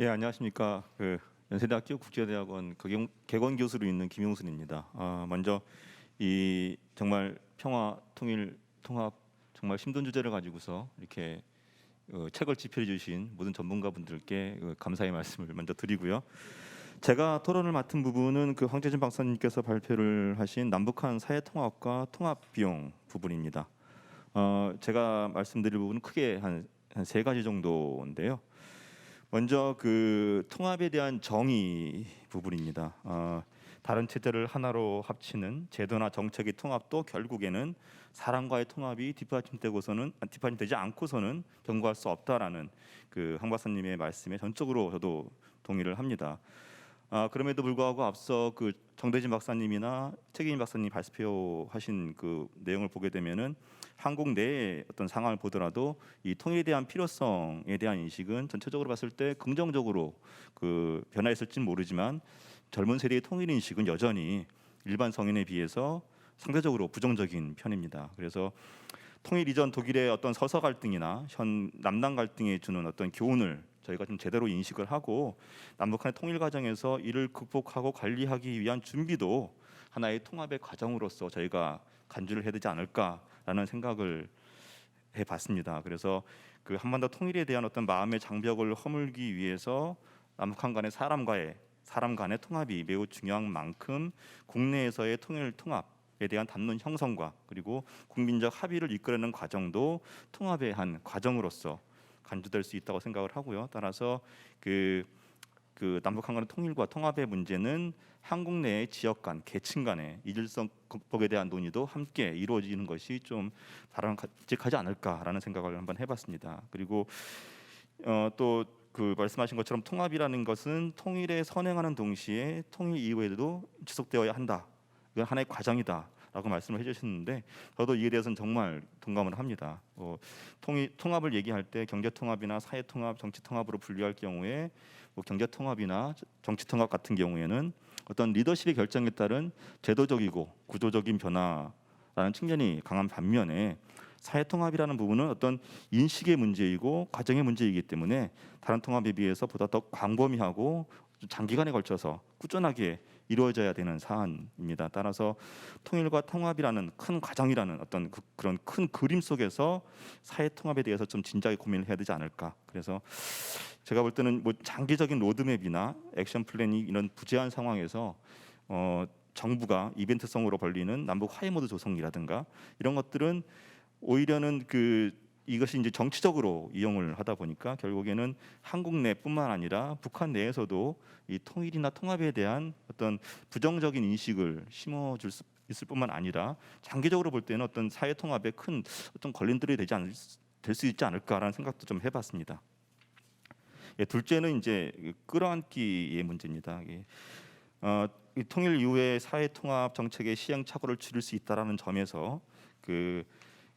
예 안녕하십니까 그 연세대학교 국제대학원 개건, 개건 교수로 있는 김용순입니다. 아, 먼저 이 정말 평화 통일 통합 정말 힘든 주제를 가지고서 이렇게 어, 책을 집필해 주신 모든 전문가분들께 어, 감사의 말씀을 먼저 드리고요. 제가 토론을 맡은 부분은 그 황재진 박사님께서 발표를 하신 남북한 사회 통합과 통합 비용 부분입니다. 어, 제가 말씀드릴 부분은 크게 한 세 가지 정도인데요. 먼저 그 통합에 대한 정의 부분입니다. 어, 다른 체제를 하나로 합치는 제도나 정책의 통합도 결국에는 사람과의 통합이 뒷받침되고서는 아, 뒷받침되지 않고서는 경고할 수 없다라는 그황 박사님의 말씀에 전적으로 저도 동의를 합니다. 아, 그럼에도 불구하고 앞서 그 정대진 박사님이나 최기인 박사님 발표하신 그 내용을 보게 되면은 한국 내의 어떤 상황을 보더라도 이 통일에 대한 필요성에 대한 인식은 전체적으로 봤을 때 긍정적으로 그 변화했을지는 모르지만 젊은 세대의 통일 인식은 여전히 일반 성인에 비해서 상대적으로 부정적인 편입니다. 그래서 통일 이전 독일의 어떤 서서 갈등이나 현 남남 갈등에 주는 어떤 교훈을 저희가 좀 제대로 인식을 하고 남북한의 통일 과정에서 이를 극복하고 관리하기 위한 준비도 하나의 통합의 과정으로서 저희가 간주를 해야 되지 않을까라는 생각을 해봤습니다. 그래서 그 한반도 통일에 대한 어떤 마음의 장벽을 허물기 위해서 남북한 간의 사람과의 사람 간의 통합이 매우 중요한 만큼 국내에서의 통일 통합에 대한 담론 형성과 그리고 국민적 합의를 이끌어내는 과정도 통합의 한 과정으로서 간주될 수 있다고 생각을 하고요. 따라서 그, 그 남북 한 간의 통일과 통합의 문제는 한국 내의 지역 간, 계층 간의 이질성 극복에 대한 논의도 함께 이루어지는 것이 좀 바람직하지 않을까라는 생각을 한번 해봤습니다. 그리고 어, 또그 말씀하신 것처럼 통합이라는 것은 통일에 선행하는 동시에 통일 이후에도 지속되어야 한다. 이건 하나의 과정이다. 라고 말씀을 해주셨는데 저도 이에 대해서는 정말 동감을 합니다. 어, 통일, 통합을 얘기할 때 경제 통합이나 사회 통합, 정치 통합으로 분류할 경우에 뭐 경제 통합이나 정치 통합 같은 경우에는 어떤 리더십의 결정에 따른 제도적이고 구조적인 변화라는 측면이 강한 반면에 사회 통합이라는 부분은 어떤 인식의 문제이고 과정의 문제이기 때문에 다른 통합에 비해서 보다 더 광범위하고 장기간에 걸쳐서 꾸준하게 이루어져야 되는 사안입니다. 따라서 통일과 통합이라는 큰 과정이라는 어떤 그, 그런 큰 그림 속에서 사회 통합에 대해서 좀 진지하게 고민을 해야 되지 않을까. 그래서 제가 볼 때는 뭐 장기적인 로드맵이나 액션 플랜이 이런 부재한 상황에서 어, 정부가 이벤트성으로 벌리는 남북 화해 모드 조성이라든가 이런 것들은 오히려는 그 이것이 이제 정치적으로 이용을 하다 보니까 결국에는 한국 내뿐만 아니라 북한 내에서도 이 통일이나 통합에 대한 어떤 부정적인 인식을 심어줄 수 있을 뿐만 아니라 장기적으로 볼 때는 어떤 사회 통합에 큰 어떤 걸림돌이 되지 않을 될수 있지 않을까라는 생각도 좀 해봤습니다. 예, 둘째는 이제 그 끌어안기의 문제입니다. 예, 어, 이 통일 이후에 사회 통합 정책의 시행착오를 줄일 수 있다라는 점에서 그,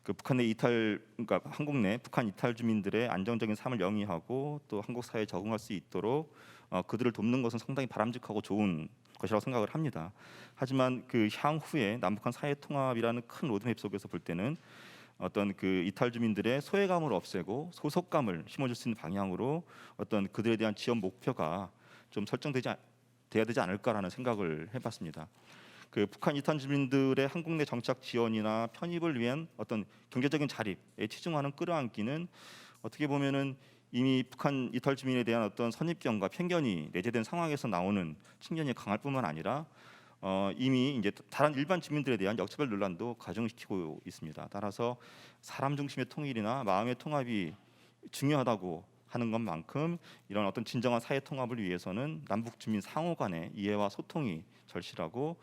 그 북한 내 이탈 그러니까 한국 내 북한 이탈 주민들의 안정적인 삶을 영위하고 또 한국 사회에 적응할 수 있도록 어, 그들을 돕는 것은 상당히 바람직하고 좋은 것이라고 생각을 합니다. 하지만 그 향후에 남북한 사회 통합이라는 큰 로드맵 속에서 볼 때는 어떤 그 이탈 주민들의 소외감을 없애고 소속감을 심어줄 수 있는 방향으로 어떤 그들에 대한 지원 목표가 좀 설정되지 돼야 되지 않을까라는 생각을 해봤습니다. 그 북한 이탈 주민들의 한국 내 정착 지원이나 편입을 위한 어떤 경제적인 자립에 치중하는 끌어안기는 어떻게 보면은 이미 북한 이탈 주민에 대한 어떤 선입견과 편견이 내재된 상황에서 나오는 측면이 강할 뿐만 아니라 어, 이미 이제 다른 일반 주민들에 대한 역차별 논란도 가중시키고 있습니다. 따라서 사람 중심의 통일이나 마음의 통합이 중요하다고 하는 것만큼 이런 어떤 진정한 사회 통합을 위해서는 남북 주민 상호 간의 이해와 소통이 절실하고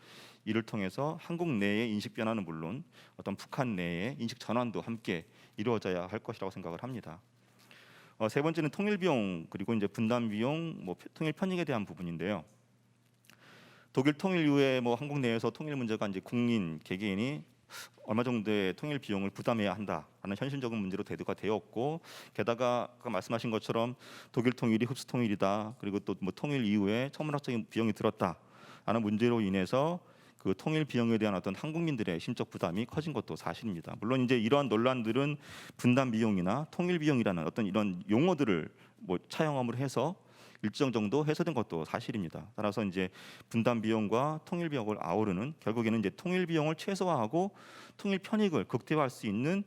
이를 통해서 한국 내의 인식 변화는 물론 어떤 북한 내의 인식 전환도 함께 이루어져야 할 것이라고 생각을 합니다. 어, 세 번째는 통일 비용 그리고 이제 분담 비용, 뭐 통일 편익에 대한 부분인데요. 독일 통일 이후에 뭐 한국 내에서 통일 문제가 이제 국민 개개인이 얼마 정도의 통일 비용을 부담해야 한다라는 현실적인 문제로 대두가 되었고 게다가 아까 말씀하신 것처럼 독일 통일이 흡수 통일이다 그리고 또 뭐 통일 이후에 천문학적인 비용이 들었다라는 문제로 인해서 그 통일 비용에 대한 어떤 한국민들의 심적 부담이 커진 것도 사실입니다. 물론 이제 이러한 논란들은 분담 비용이나 통일 비용이라는 어떤 이런 용어들을 뭐 차용함으로 해서 일정 정도 해소된 것도 사실입니다. 따라서 이제 분담 비용과 통일 비용을 아우르는 결국에는 이제 통일 비용을 최소화하고 통일 편익을 극대화할 수 있는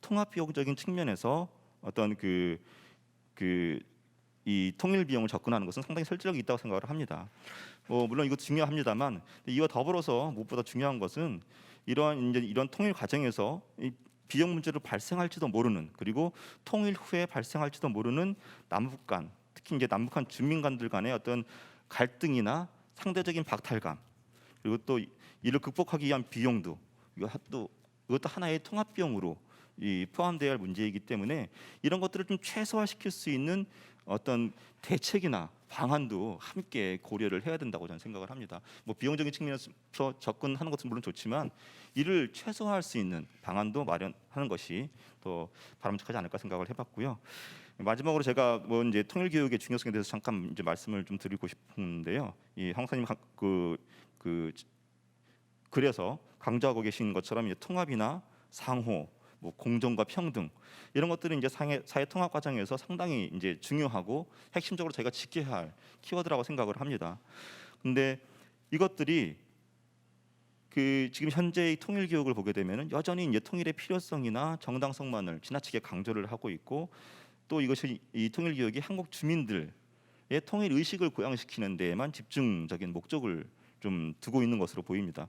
통합 비용적인 측면에서 어떤 그 그 이 통일 비용을 접근하는 것은 상당히 설득력이 있다고 생각을 합니다. 뭐 물론 이것도 중요합니다만 이와 더불어서 무엇보다 중요한 것은 이러한 이제 이런 통일 과정에서 이 비용 문제로 발생할지도 모르는 그리고 통일 후에 발생할지도 모르는 남북 간 특히 이제 남북한 주민 간들 간의 어떤 갈등이나 상대적인 박탈감 그리고 또 이를 극복하기 위한 비용도 또 이것도 하나의 통합 비용으로 이 포함되어야 할 문제이기 때문에 이런 것들을 좀 최소화시킬 수 있는 어떤 대책이나 방안도 함께 고려를 해야 된다고 저는 생각을 합니다. 뭐 비용적인 측면에서 접근하는 것은 물론 좋지만 이를 최소화할 수 있는 방안도 마련하는 것이 더 바람직하지 않을까 생각을 해봤고요. 마지막으로 제가 뭐 이제 통일 교육의 중요성에 대해서 잠깐 이제 말씀을 좀 드리고 싶은데요. 이 황사님 그그 그 그래서 강조하고 계신 것처럼 이제 통합이나 상호, 뭐 공정과 평등 이런 것들은 이제 사회, 사회 통합 과정에서 상당히 이제 중요하고 핵심적으로 저희가 지켜야 할 키워드라고 생각을 합니다. 근데 이것들이 그 지금 현재의 통일 교육을 보게 되면은 여전히 이제 통일의 필요성이나 정당성만을 지나치게 강조를 하고 있고 또 이것이 이 통일 교육이 한국 주민들의 통일 의식을 고양시키는 데에만 집중적인 목적을 좀 두고 있는 것으로 보입니다.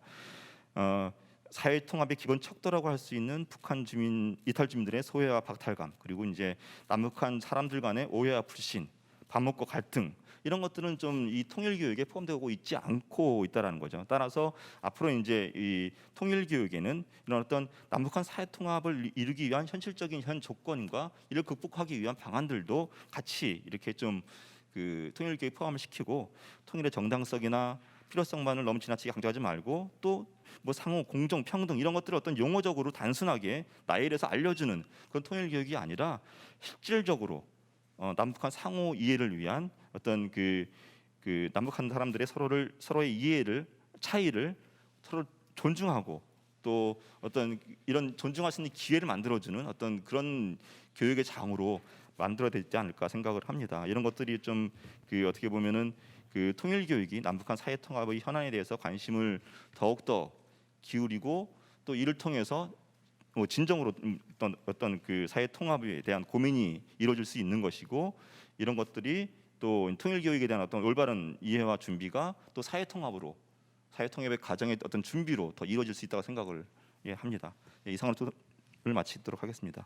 어, 사회 통합의 기본 척도라고 할 수 있는 북한 주민 이탈 주민들의 소외와 박탈감 그리고 이제 남북한 사람들 간의 오해와 불신, 밥 먹고 갈등 이런 것들은 좀 이 통일 교육에 포함되고 있지 않고 있다라는 거죠. 따라서 앞으로 이제 이 통일 교육에는 이런 어떤 남북한 사회 통합을 이루기 위한 현실적인 현 조건과 이를 극복하기 위한 방안들도 같이 이렇게 좀 그 통일 교육에 포함을 시키고 통일의 정당성이나 필요성만을 너무 지나치게 강조하지 말고 또 뭐 상호 공정 평등 이런 것들을 어떤 용어적으로 단순하게 나열해서 알려주는 그런 통일 교육이 아니라 실질적으로 어, 남북한 상호 이해를 위한 어떤 그, 그 남북한 사람들의 서로를 서로의 이해를 차이를 서로 존중하고 또 어떤 이런 존중할 수 있는 기회를 만들어주는 어떤 그런 교육의 장으로 만들어야 되지 않을까 생각을 합니다. 이런 것들이 좀 그 어떻게 보면은 그 통일 교육이 남북한 사회 통합의 현안에 대해서 관심을 더욱 더 기울이고 또 이를 통해서 뭐 진정으로 음, 어떤 어떤 그 사회 통합에 대한 고민이 이루어질 수 있는 것이고 이런 것들이 또 통일 교육에 대한 어떤 올바른 이해와 준비가 또 사회 통합으로 사회 통합의 과정의 어떤 준비로 더 이루어질 수 있다고 생각을 예, 합니다. 예, 이상으로 마치도록 하겠습니다.